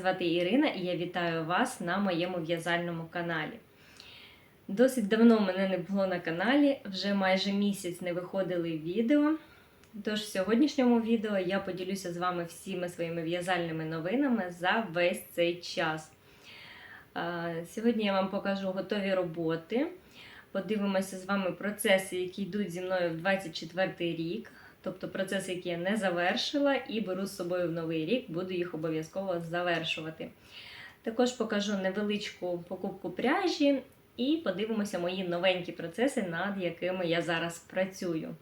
звати Ірина і я вітаю вас на моєму в'язальному каналі. Досить давно мене не було на каналі, вже майже місяць не виходили відео. Тож в сьогоднішньому відео я поділюся з вами всіми своїми в'язальними новинами за весь цей час. Сьогодні я вам покажу готові роботи. Подивимося з вами процеси, які йдуть зі мною в 24 рік. Тобто процеси, які я не завершила, і беру з собою в новий рік, буду їх обов'язково завершувати. Також покажу невеличку покупку пряжі і подивимося мої новенькі процеси, над якими я зараз працюю.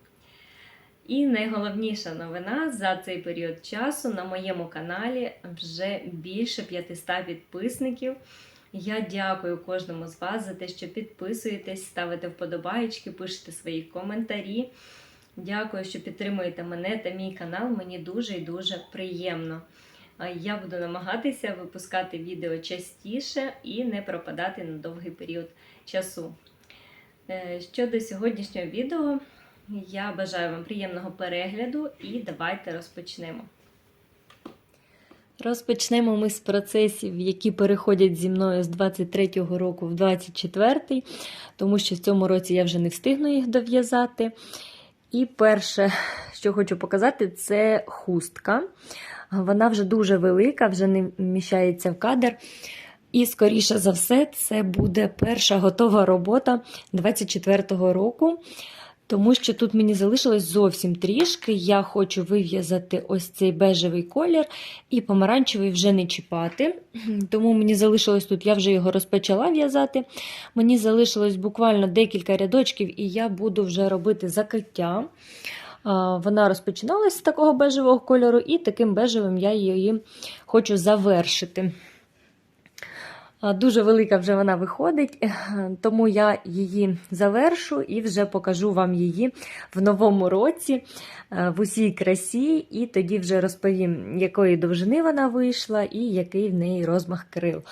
І найголовніша новина за цей період часу на моєму каналі вже більше 500 підписників. Я дякую кожному з вас за те, що підписуєтесь, ставите вподобайки, пишете свої коментарі. Дякую, що підтримуєте мене та мій канал. Мені дуже і дуже приємно. Я буду намагатися випускати відео частіше і не пропадати на довгий період часу. Е, Щодо сьогоднішнього відео, я бажаю вам приємного перегляду і давайте розпочнемо. Розпочнемо ми з процесів, які переходять зі мною з 23-го року в 24-й, тому що в цьому році я вже не встигну їх дов'язати. І перше, що хочу показати, це хустка. Вона вже дуже велика, вже не вміщається в кадр. І, скоріше за все, це буде перша готова робота 24-го року. Тому що тут мені залишилось зовсім трішки. Я хочу вив'язати ось цей бежевий колір і помаранчевий вже не чіпати. Тому мені залишилось тут, я вже його розпочала в'язати. Мені залишилось буквально декілька рядочків, і я буду вже робити закриття. Вона розпочиналась з такого бежевого кольору, і таким бежевим я її хочу завершити. Дуже велика вже вона виходить, тому я її завершу і вже покажу вам її в новому році в усій красі, і тоді вже розповім, якої довжини вона вийшла і який в неї розмах крил.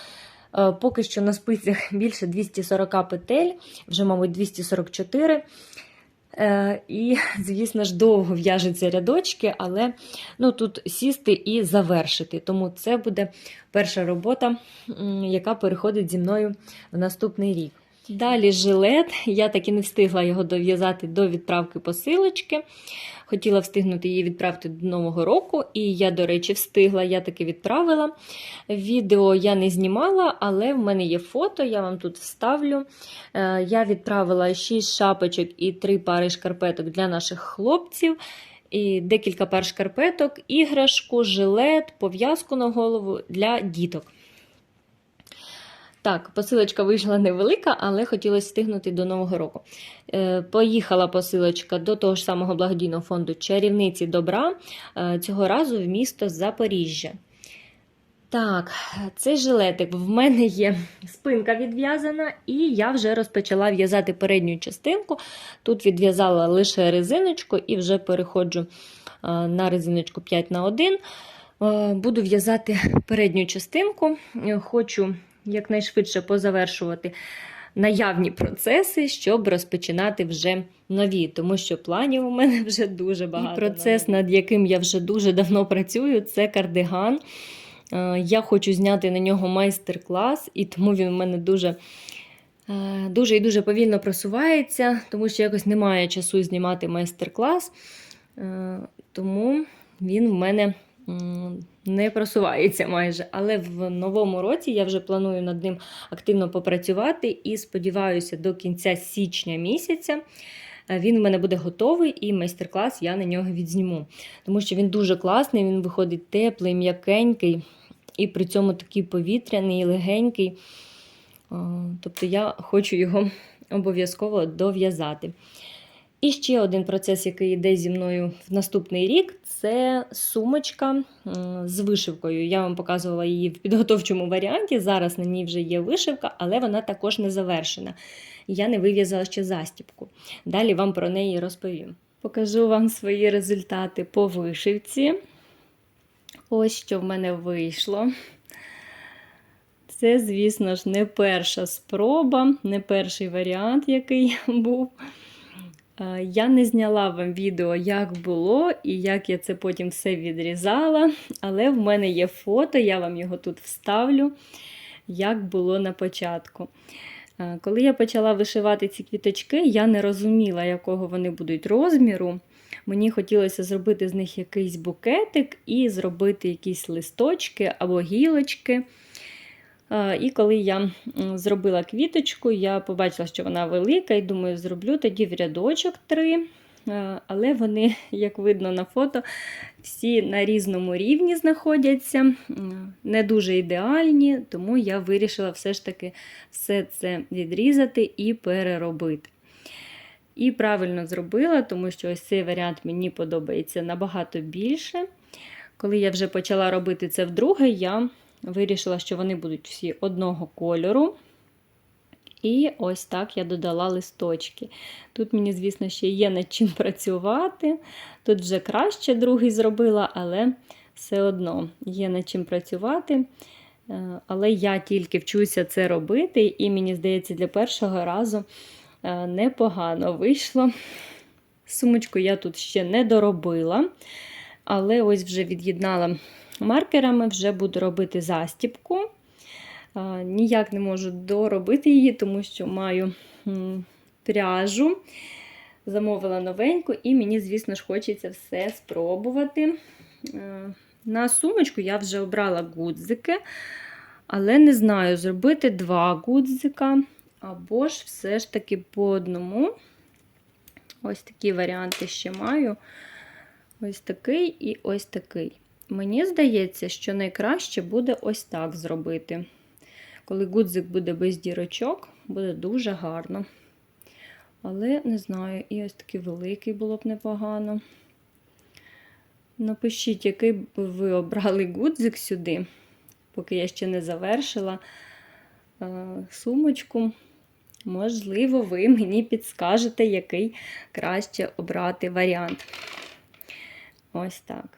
Поки що на спицях більше 240 петель, вже, мабуть, 244. І, звісно ж, довго в'яжуться рядочки, але ну, тут сісти і завершити. Тому це буде перша робота, яка переходить зі мною в наступний рік. Далі жилет. Я таки не встигла його дов'язати до відправки посилочки. Хотіла встигнути її відправити до Нового року, і я, до речі, встигла, я таки відправила. Відео я не знімала, але в мене є фото, я вам тут вставлю. Я відправила 6 шапочок і 3 пари шкарпеток для наших хлопців. І декілька пар шкарпеток, іграшку, жилет, пов'язку на голову для діток. Так, посилочка вийшла невелика, але хотілося встигнути до Нового року. Е, Поїхала посилочка до того ж самого благодійного фонду Чарівниці добра, е, цього разу в місто Запоріжжя. Так, цей жилетик в мене є спинка відв'язана, і я вже розпочала в'язати передню частинку. Тут відв'язала лише резиночку і вже переходжу е, на резиночку 5 на 1 Е, Буду в'язати передню частинку. Е, Хочу якнайшвидше позавершувати наявні процеси, щоб розпочинати вже нові, тому що планів у мене вже дуже багато. І процес, над яким я вже дуже давно працюю, це кардиган. Е, Я хочу зняти на нього майстер-клас, і тому він у мене дуже. е, Дуже і дуже повільно просувається, тому що якось немає часу знімати майстер-клас, Е, тому він в мене не просувається майже. Але в новому році я вже планую над ним активно попрацювати і сподіваюся, до кінця січня місяця е, він в мене буде готовий і майстер-клас я на нього відзніму. Тому що він дуже класний, він виходить теплий, м'якенький, і при цьому такий повітряний, легенький. Тобто я хочу його обов'язково дов'язати. І ще один процес, який йде зі мною в наступний рік, це сумочка з вишивкою. Я вам показувала її в підготовчому варіанті. Зараз на ній вже є вишивка, але вона також не завершена. Я не вив'язала ще застібку. Далі вам про неї розповім. Покажу вам свої результати по вишивці. Ось що в мене вийшло. Це, звісно ж, не перша спроба, не перший варіант, який був. Е, Я не зняла вам відео, як було і як я це потім все відрізала, але в мене є фото, я вам його тут вставлю, як було на початку. Е, Коли я почала вишивати ці квіточки, я не розуміла, якого вони будуть розміру. Мені хотілося зробити з них якийсь букетик і зробити якісь листочки або гілочки. Е, І коли я зробила квіточку, я побачила, що вона велика, і думаю, зроблю тоді в рядочок три. Е, Але вони, як видно на фото, всі на різному рівні знаходяться, не дуже ідеальні, тому я вирішила все ж таки все це відрізати і переробити. І правильно зробила, тому що ось цей варіант мені подобається набагато більше. Коли я вже почала робити це вдруге, я вирішила, що вони будуть всі одного кольору. І ось так я додала листочки. Тут мені, звісно, ще є над чим працювати. Тут вже краще другий зробила, але все одно є над чим працювати. Е, Але я тільки вчуся це робити, і мені здається, для першого разу е, непогано вийшло. Сумочку я тут ще не доробила, але ось вже від'єднала маркерами, вже буду робити застіпку. Ніяк не можу доробити її, тому що маю пряжу. Замовила новеньку, і мені, звісно ж, хочеться все спробувати. Е, На сумочку я вже обрала гудзики, але не знаю, зробити два гудзика, або ж все ж таки по одному. Ось такі варіанти ще маю. Ось такий і ось такий. Мені здається, що найкраще буде ось так зробити. Коли гудзик буде без дірочок, буде дуже гарно. Але не знаю, і ось такий великий було б непогано. Напишіть, який б ви обрали гудзик сюди, поки я ще не завершила е, сумочку. Можливо, ви мені підскажете, який краще обрати варіант. Ось так.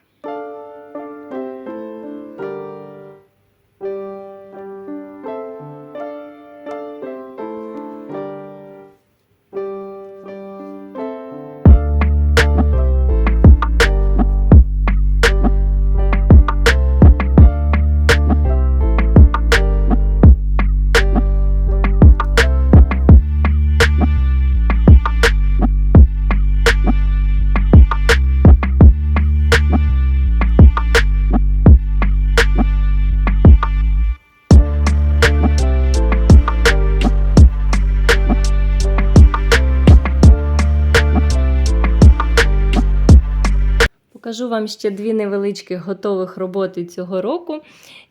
Покажу вам ще дві невеличкі готових роботи цього року.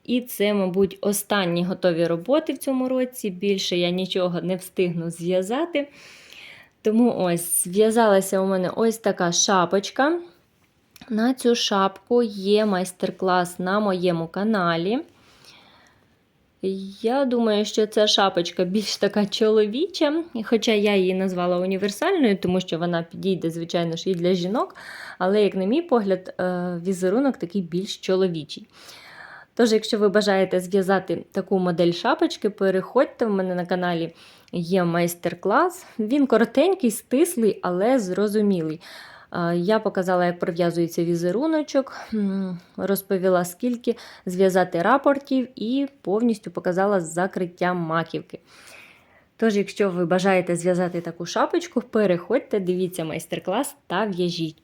І це, мабуть, останні готові роботи в цьому році. Більше я нічого не встигну зв'язати. Тому ось зв'язалася у мене ось така шапочка. На цю шапку є майстер-клас на моєму каналі. Я думаю, що ця шапочка більш така чоловіча, хоча я її назвала універсальною, тому що вона підійде, звичайно ж, і для жінок. Але, як на мій погляд, е, візерунок такий більш чоловічий. Тож, якщо ви бажаєте зв'язати таку модель шапочки, переходьте в мене на каналі є майстер-клас. Він коротенький, стислий, але зрозумілий. Я показала, як пров'язується візеруночок, розповіла, скільки зв'язати рапортів, і повністю показала закриття маківки. Тож, якщо ви бажаєте зв'язати таку шапочку, переходьте, дивіться майстер-клас та в'яжіть.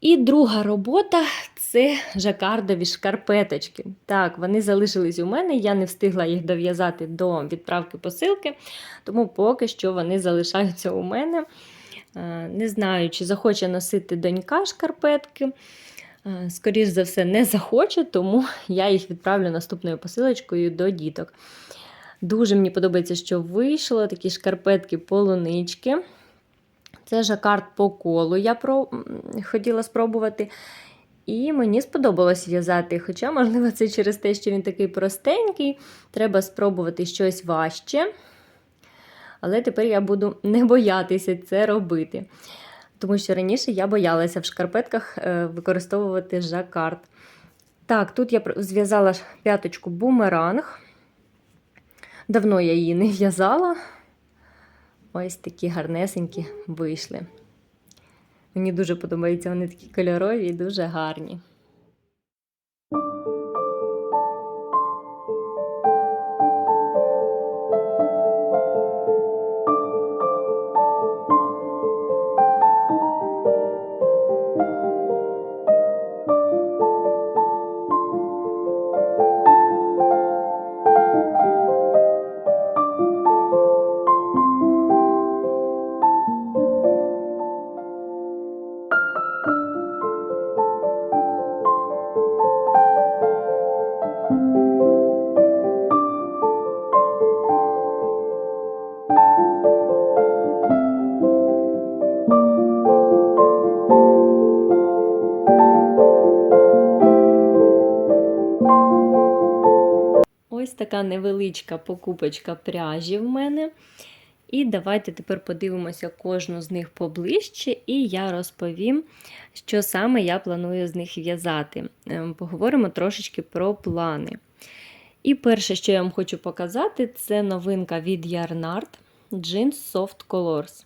І друга робота це жакардові шкарпеточки. Так, вони залишились у мене, я не встигла їх дов'язати до відправки посилки, тому поки що вони залишаються у мене. Е, Не знаю, чи захоче носити донька шкарпетки. Е, Скоріше за все, не захоче, тому я їх відправлю наступною посилочкою до діток. Дуже мені подобається, що вийшло такі шкарпетки полунички. Це жакард по колу я про... хотіла спробувати. І мені сподобалось в'язати. Хоча, можливо, це через те, що він такий простенький, треба спробувати щось важче. Але тепер я буду не боятися це робити. Тому що раніше я боялася в шкарпетках е, використовувати жакард. Так, тут я зв'язала п'яточку бумеранг. Давно я її не в'язала. ось такі гарнесенькі вийшли. Мені дуже подобаються, вони такі кольорові і дуже гарні. Ось така невеличка покупочка пряжі в мене. І давайте тепер подивимося кожну з них поближче, і я розповім, що саме я планую з них в'язати. Ем, Поговоримо трошечки про плани. І перше, що я вам хочу показати, це новинка від Yarnart Jeans Soft Colors.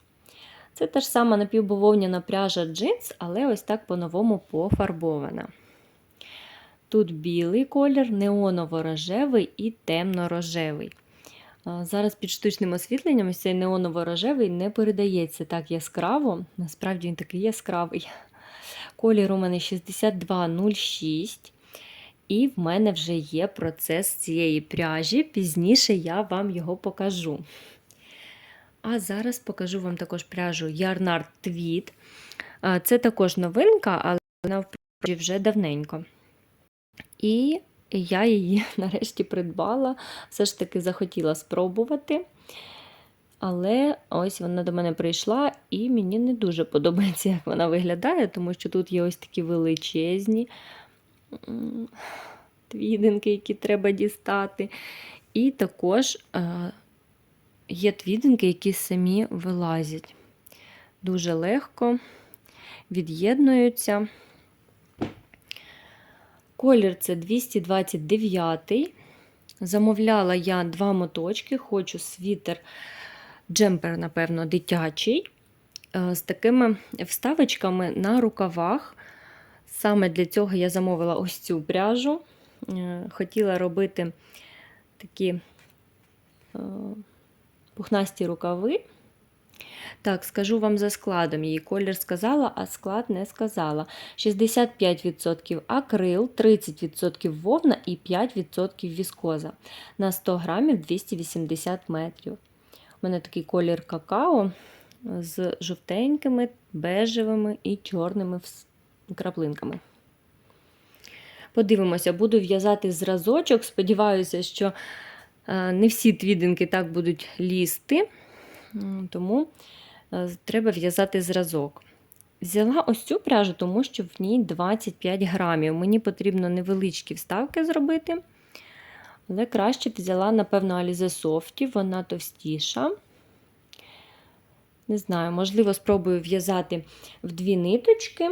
Це та ж сама напівбововняна пряжа джинс, але ось так по-новому пофарбована. Тут білий колір, неоново-рожевий і темно-рожевий. Зараз під штучним освітленням ось цей неоново-рожевий не передається так яскраво. Насправді він такий яскравий. Колір у мене 6206. І в мене вже є процес цієї пряжі. Пізніше я вам його покажу. А зараз покажу вам також пряжу Tweed. А, Це також новинка, але вона в пряжі вже давненько. І я її нарешті придбала, все ж таки захотіла спробувати. Але ось вона до мене прийшла, і мені не дуже подобається, як вона виглядає, тому що тут є ось такі величезні твідинки, які треба дістати. І також е, є твідинки, які самі вилазять. Дуже легко від'єднуються. Колір це 229. Замовляла я два моточки, хочу світер, джемпер, напевно, дитячий, е, з такими вставочками на рукавах. Саме для цього я замовила ось цю пряжу. Е, Хотіла робити такі е, пухнасті рукави. Так, скажу вам за складом. Її колір сказала, а склад не сказала. 65% акрил, 30% вовна і 5% віскоза. На 100 грамів 280 метрів. У мене такий колір какао з жовтенькими, бежевими і чорними краплинками. Подивимося, буду в'язати зразочок. Сподіваюся, що е, не всі твідинки так будуть лізти. Тому е, треба в'язати зразок. Взяла ось цю пряжу, тому що в ній 25 грамів. Мені потрібно невеличкі вставки зробити. Але краще взяла, напевно, Alize Softy, вона товстіша. Не знаю, можливо, спробую в'язати в дві ниточки,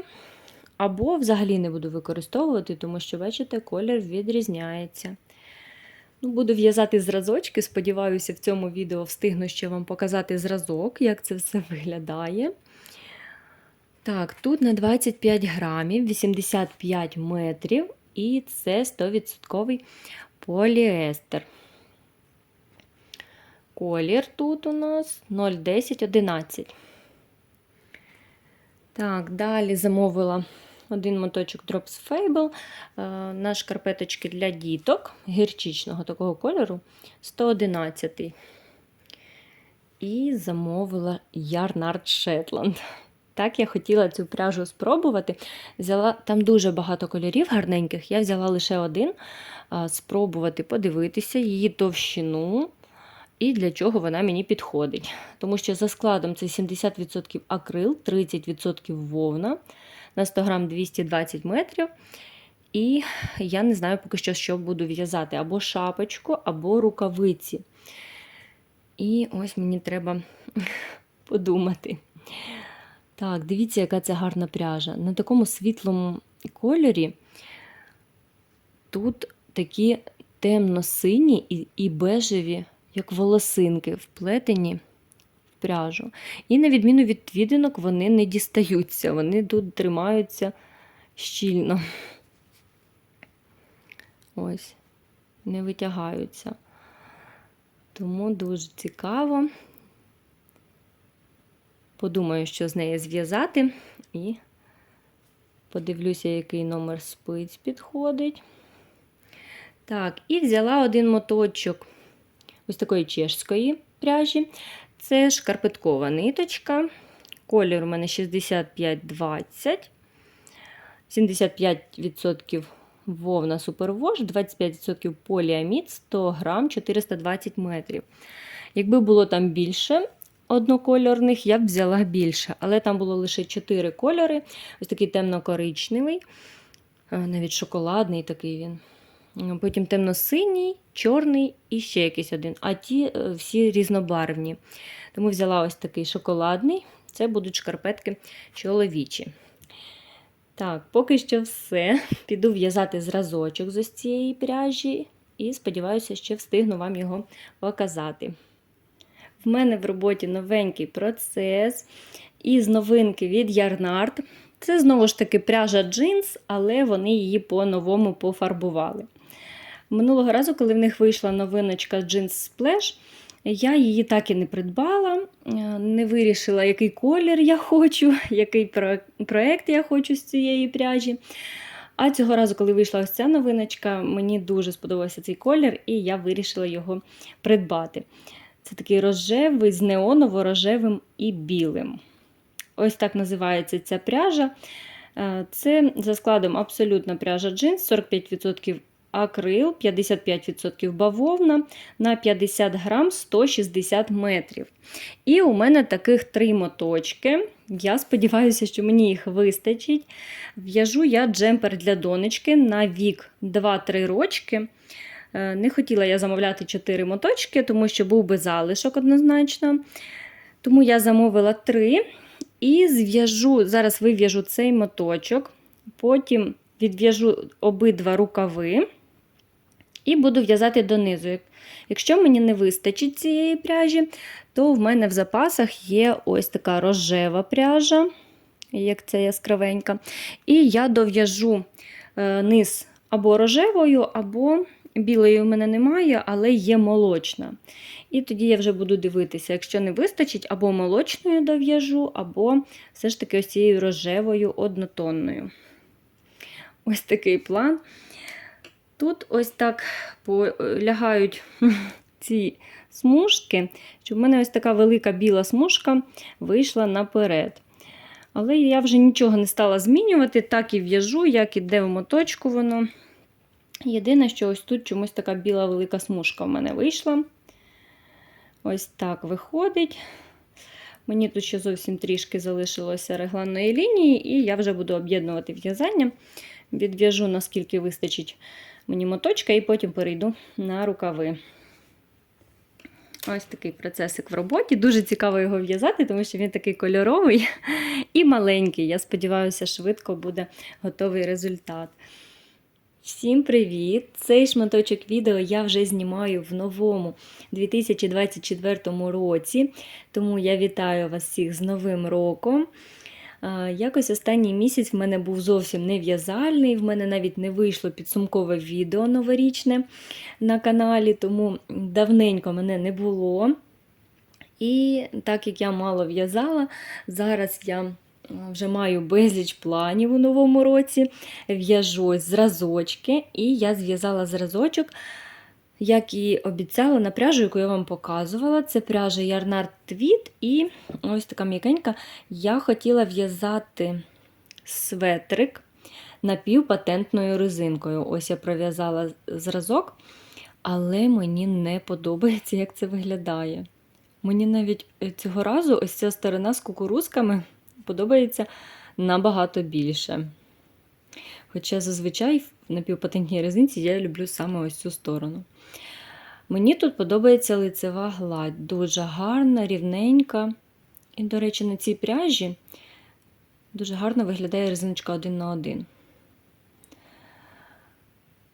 або взагалі не буду використовувати, тому що, бачите, колір відрізняється. Ну, Буду в'язати зразочки. Сподіваюся, в цьому відео встигну ще вам показати зразок, як це все виглядає. Так, тут на 25 грамів, 85 метрів, і це 100% поліестер. Колір тут у нас 01011. Так, далі замовила один моточок Drops Fable е, на шкарпеточки для діток гірчичного такого кольору 111. І замовила Yarnard Shetland. Так, я хотіла цю пряжу спробувати. Взяла Там дуже багато кольорів гарненьких. Я взяла лише один спробувати подивитися її товщину і для чого вона мені підходить. Тому що за складом це 70% акрил, 30% вовна на 100 грам 220 метрів. І я не знаю поки що, що буду в'язати: або шапочку, або рукавиці. І ось мені треба подумати. Так, дивіться, яка це гарна пряжа. На такому світлому кольорі тут такі темно-сині і бежеві, як волосинки, вплетені пряжу. І на відміну від відинок, вони не дістаються, вони тут тримаються щільно. Ось, не витягаються. Тому дуже цікаво. Подумаю, що з неї зв'язати, і подивлюся, який номер спиць підходить. Так, і взяла один моточок ось такої чешської пряжі. Це шкарпеткова ниточка. Колір у мене 6520. 75% вовна супервош, 25% поліамід, 100 грам, 420 метрів. Якби було там більше однокольорних, я б взяла більше. Але там було лише 4 кольори. Ось такий темно-коричневий, навіть шоколадний такий він. Потім темно-синій, чорний і ще якийсь один. А ті е, всі різнобарвні. Тому взяла ось такий шоколадний. Це будуть шкарпетки чоловічі. Так, поки що все. Піду в'язати зразочок з ось цієї пряжі і сподіваюся, що встигну вам його показати. В мене в роботі новенький процес із новинки від Yarnart. Це знову ж таки пряжа джинс, але вони її по-новому пофарбували. Минулого разу, коли в них вийшла новиночка Jeans Splash, я її так і не придбала, е, не вирішила, який колір я хочу, який проєкт я хочу з цієї пряжі. А цього разу, коли вийшла ось ця новиночка, мені дуже сподобався цей колір, і я вирішила його придбати. Це такий рожевий з неоново-рожевим і білим. Ось так називається ця пряжа. Е, це за складом абсолютно пряжа джинс, 45% акрил, 55% бавовна на 50 грам 160 метрів. І у мене таких три моточки. Я сподіваюся, що мені їх вистачить. В'яжу я джемпер для донечки на вік 2-3 рочки. Е, не хотіла я замовляти 4 моточки, тому що був би залишок однозначно. Тому я замовила 3 і зв'яжу, зараз вив'яжу цей моточок, потім відв'яжу обидва рукави. І буду в'язати донизу. Якщо мені не вистачить цієї пряжі, то в мене в запасах є ось така рожева пряжа, як це яскравенька. І я дов'яжу е, низ або рожевою, або білої в мене немає, але є молочна. І тоді я вже буду дивитися, якщо не вистачить, або молочною дов'яжу, або все ж таки ось цією рожевою однотонною. Ось такий план. Тут ось так полягають ці смужки, що в мене ось така велика біла смужка вийшла наперед. Але я вже нічого не стала змінювати, так і в'яжу, як іде в моточку воно. Єдине, що ось тут чомусь така біла велика смужка в мене вийшла. Ось так виходить. Мені тут ще зовсім трішки залишилося регланної лінії, і я вже буду об'єднувати в'язання. Відв'яжу, наскільки вистачить мені моточка, і потім перейду на рукави. Ось такий процесик в роботі. Дуже цікаво його в'язати, тому що він такий кольоровий і маленький. Я сподіваюся, швидко буде готовий результат. Всім привіт! Цей шматочок відео я вже знімаю в новому 2024 році, тому я вітаю вас всіх з Новим роком. Якось останній місяць в мене був зовсім не в'язальний, в мене навіть не вийшло підсумкове відео новорічне на каналі, тому давненько мене не було. І так як я мало в'язала, зараз я вже маю безліч планів у новому році, в'яжу зразочки, і я зв'язала зразочок як і обіцяла, на пряжу, яку я вам показувала, це пряжа Tweed і ось така м'якенька. Я хотіла в'язати светрик напівпатентною резинкою. Ось я пров'язала зразок, але мені не подобається, як це виглядає. Мені навіть цього разу ось ця сторона з кукурузками подобається набагато більше. Хоча зазвичай в напівпатентній резинці я люблю саме ось цю сторону. Мені тут подобається лицева гладь, дуже гарна, рівненька. І, до речі, на цій пряжі дуже гарно виглядає резиночка один на один.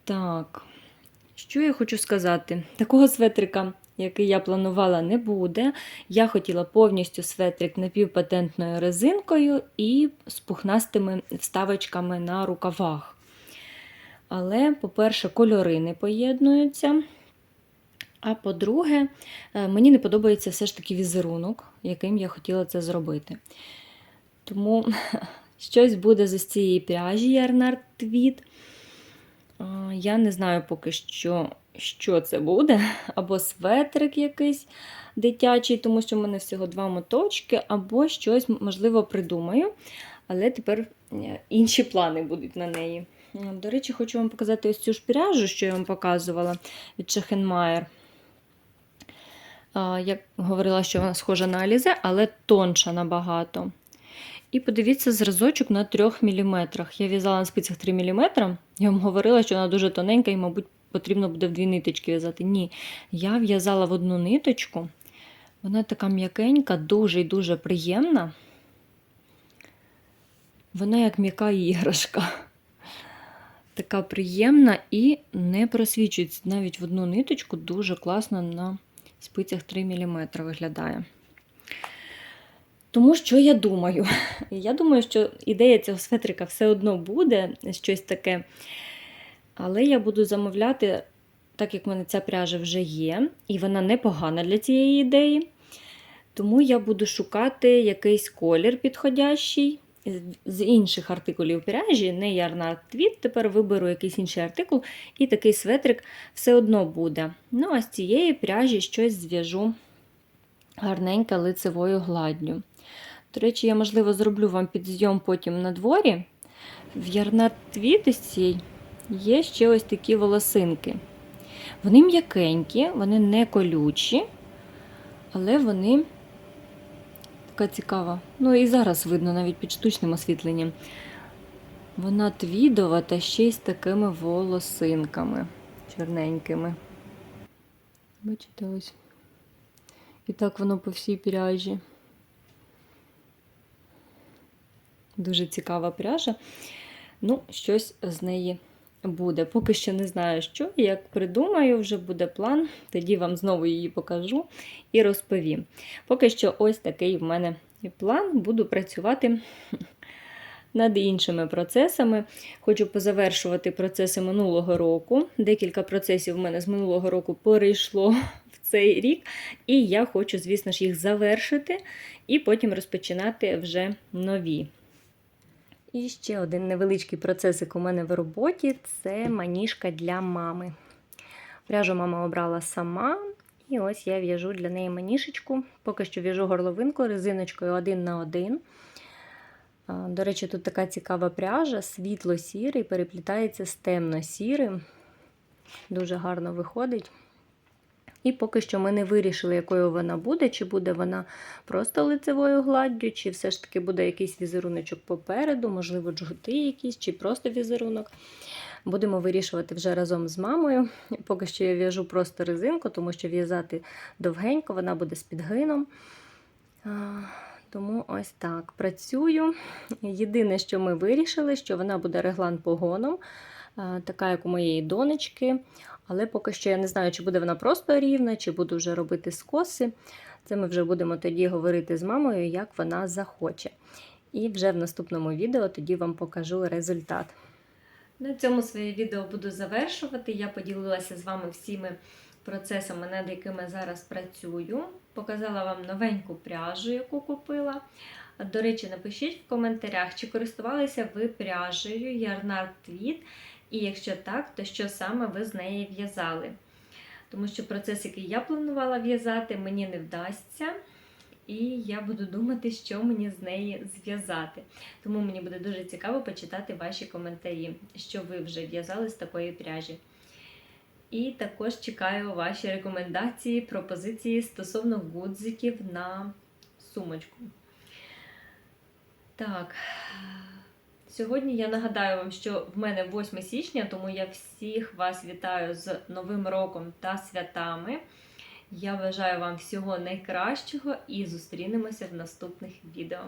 Так, що я хочу сказати? Такого светрика який я планувала, не буде. Я хотіла повністю светрик напівпатентною резинкою і з пухнастими вставочками на рукавах. Але, по-перше, кольори не поєднуються. А по-друге, е, мені не подобається все ж таки візерунок, яким я хотіла це зробити. Тому щось буде з цієї пряжі Ярнард Твіт. Я не знаю поки що, що це буде. Або светрик якийсь дитячий, тому що в мене всього два моточки, або щось, можливо, придумаю. Але тепер е, інші плани будуть на неї. До речі, хочу вам показати ось цю ж пряжу, що я вам показувала від Шахенмайер. Я говорила, що вона схожа на Алізе, але тонша набагато. І подивіться зразочок на 3 мм. Я в'язала на спицях 3 мм. Я вам говорила, що вона дуже тоненька і, мабуть, потрібно буде в дві ниточки в'язати. Ні, я в'язала в одну ниточку. Вона така м'якенька, дуже і дуже приємна. Вона як м'яка іграшка. Така приємна і не просвічується навіть в одну ниточку, дуже класно на спицях 3 мм виглядає. Тому що я думаю? Я думаю, що ідея цього светрика все одно буде щось таке. Але я буду замовляти, так як в мене ця пряжа вже є, і вона непогана для цієї ідеї. Тому я буду шукати якийсь колір підходящий. З інших артикулів пряжі, не ярна твіт, тепер виберу якийсь інший артикул, і такий светрик все одно буде. Ну, а з цієї пряжі щось зв'яжу гарненько лицевою гладдю. До речі, я, можливо, зроблю вам підзйом потім на дворі. В ярна твітості є ще ось такі волосинки. Вони м'якенькі, вони не колючі, але вони така цікава. Ну і зараз видно навіть під штучним освітленням. Вона твідова та ще й з такими волосинками чорненькими. Бачите, ось. І так воно по всій пряжі. Дуже цікава пряжа. Ну, щось з неї буде. Поки що не знаю, що. Як придумаю, вже буде план, тоді вам знову її покажу і розповім. Поки що, ось такий в мене план. Буду працювати над іншими процесами. Хочу позавершувати процеси минулого року. Декілька процесів в мене з минулого року перейшло в цей рік, і я хочу, звісно ж, їх завершити і потім розпочинати вже нові. І ще один невеличкий процесик у мене в роботі це маніжка для мами. Пряжу мама обрала сама. І ось я в'яжу для неї маніжечку. Поки що в'яжу горловинку резиночкою один на один. До речі, тут така цікава пряжа, світло-сірий, переплітається з темно-сірим. Дуже гарно виходить. І поки що ми не вирішили, якою вона буде, чи буде вона просто лицевою гладдю, чи все ж таки буде якийсь візеруночок попереду, можливо, джгути якісь, чи просто візерунок. Будемо вирішувати вже разом з мамою. Поки що я в'яжу просто резинку, тому що в'язати довгенько, вона буде з підгином. Тому ось так працюю. Єдине, що ми вирішили, що вона буде реглан погоном, така як у моєї донечки. Але поки що я не знаю, чи буде вона просто рівна, чи буду вже робити скоси. Це ми вже будемо тоді говорити з мамою, як вона захоче. І вже в наступному відео тоді вам покажу результат. На цьому своє відео буду завершувати. Я поділилася з вами всіми процесами, над якими зараз працюю. Показала вам новеньку пряжу, яку купила. До речі, напишіть в коментарях, чи користувалися ви пряжею Ярнард Твіт. І якщо так, то що саме ви з неї в'язали? Тому що процес, який я планувала в'язати, мені не вдасться. І я буду думати, що мені з неї зв'язати. Тому мені буде дуже цікаво почитати ваші коментарі, що ви вже в'язали з такої пряжі. І також чекаю ваші рекомендації, пропозиції стосовно гудзиків на сумочку. Так. Сьогодні я нагадаю вам, що в мене 8 січня, тому я всіх вас вітаю з Новим роком та святами. Я бажаю вам всього найкращого і зустрінемося в наступних відео.